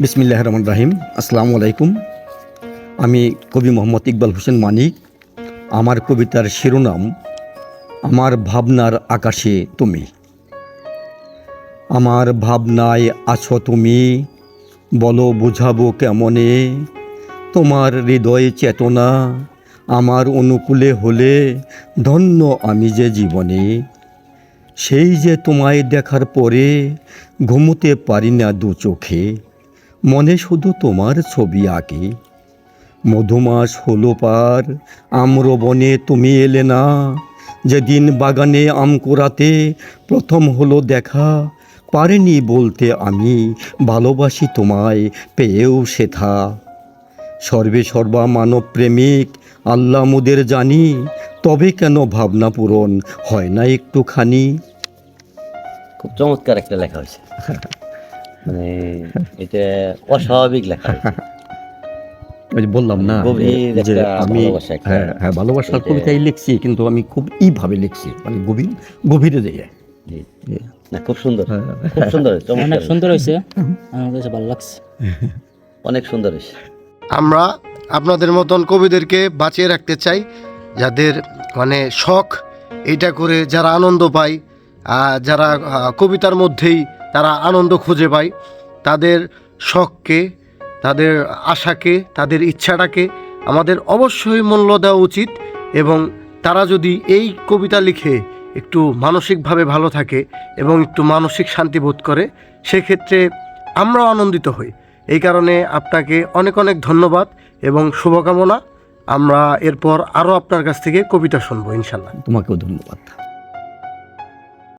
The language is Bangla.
বিসমিল্লাহ রহমান রাহিম। আসসালামু আলাইকুম। আমি কবি মোহাম্মদ ইকবাল হোসেন মানিক। আমার কবিতার শিরোনাম, আমার ভাবনার আকাশে তুমি। আমার ভাবনায় আছো তুমি, বলো বুঝাবো কেমনে? তোমার হৃদয় চেতনা, আমার অনুকূলে হলে ধন্য আমি যে জীবনে। সেই যে তোমায় দেখার পরে ঘুমোতে পারি না দু চোখে। মনে শুধু তোমার ছবি আঁকে। মধুমাস হলো পার আম্র বনে তুমি এলে না। যেদিন বাগানে আম কোরাতে প্রথম হলো দেখা, পারেনি বলতে আমি ভালোবাসি তোমায়, পেয়েও সেথা। সর্বে সর্বা মানব প্রেমিক, আল্লাহ মুদের জানি, তবে কেন ভাবনা পূরণ হয় না একটুখানি। খুব চমৎকার একটা লেখা হয়েছে। মানে এটা অস্বাভাবিক লেখা। ওই যে বললাম না যে আমি ভালোবাসা হ্যাঁ হ্যাঁ ভালোবাসার কবিতাই লিখছি কিন্তু আমি খুব ইভাবে লিখছি মানে গভীর গভীরে দিয়ে না খুব সুন্দর। খুব সুন্দর অনেক সুন্দর হয়েছে। আমার কাছে ভালো লাগছে। অনেক সুন্দর হয়েছে। আমরা আপনাদের মতন কবিদেরকে বাঁচিয়ে রাখতে চাই যাদের মানে শখ এইটা করে যারা আনন্দ পায় যারা কবিতার মধ্যেই তারা আনন্দ খুঁজে পায়। তাদের শখকে, তাদের আশাকে, তাদের ইচ্ছাটাকে আমাদের অবশ্যই মূল্য দেওয়া উচিত এবং তারা যদি এই কবিতা লিখে একটু মানসিকভাবে ভালো থাকে এবং একটু মানসিক শান্তি বোধ করে, সেক্ষেত্রে আমরাও আনন্দিত হই। এই কারণে আপনাকে অনেক অনেক ধন্যবাদ এবং শুভকামনা। আমরা এরপর আরও আপনার কাছ থেকে কবিতা শুনব, ইনশাল্লাহ। তোমাকেও ধন্যবাদ।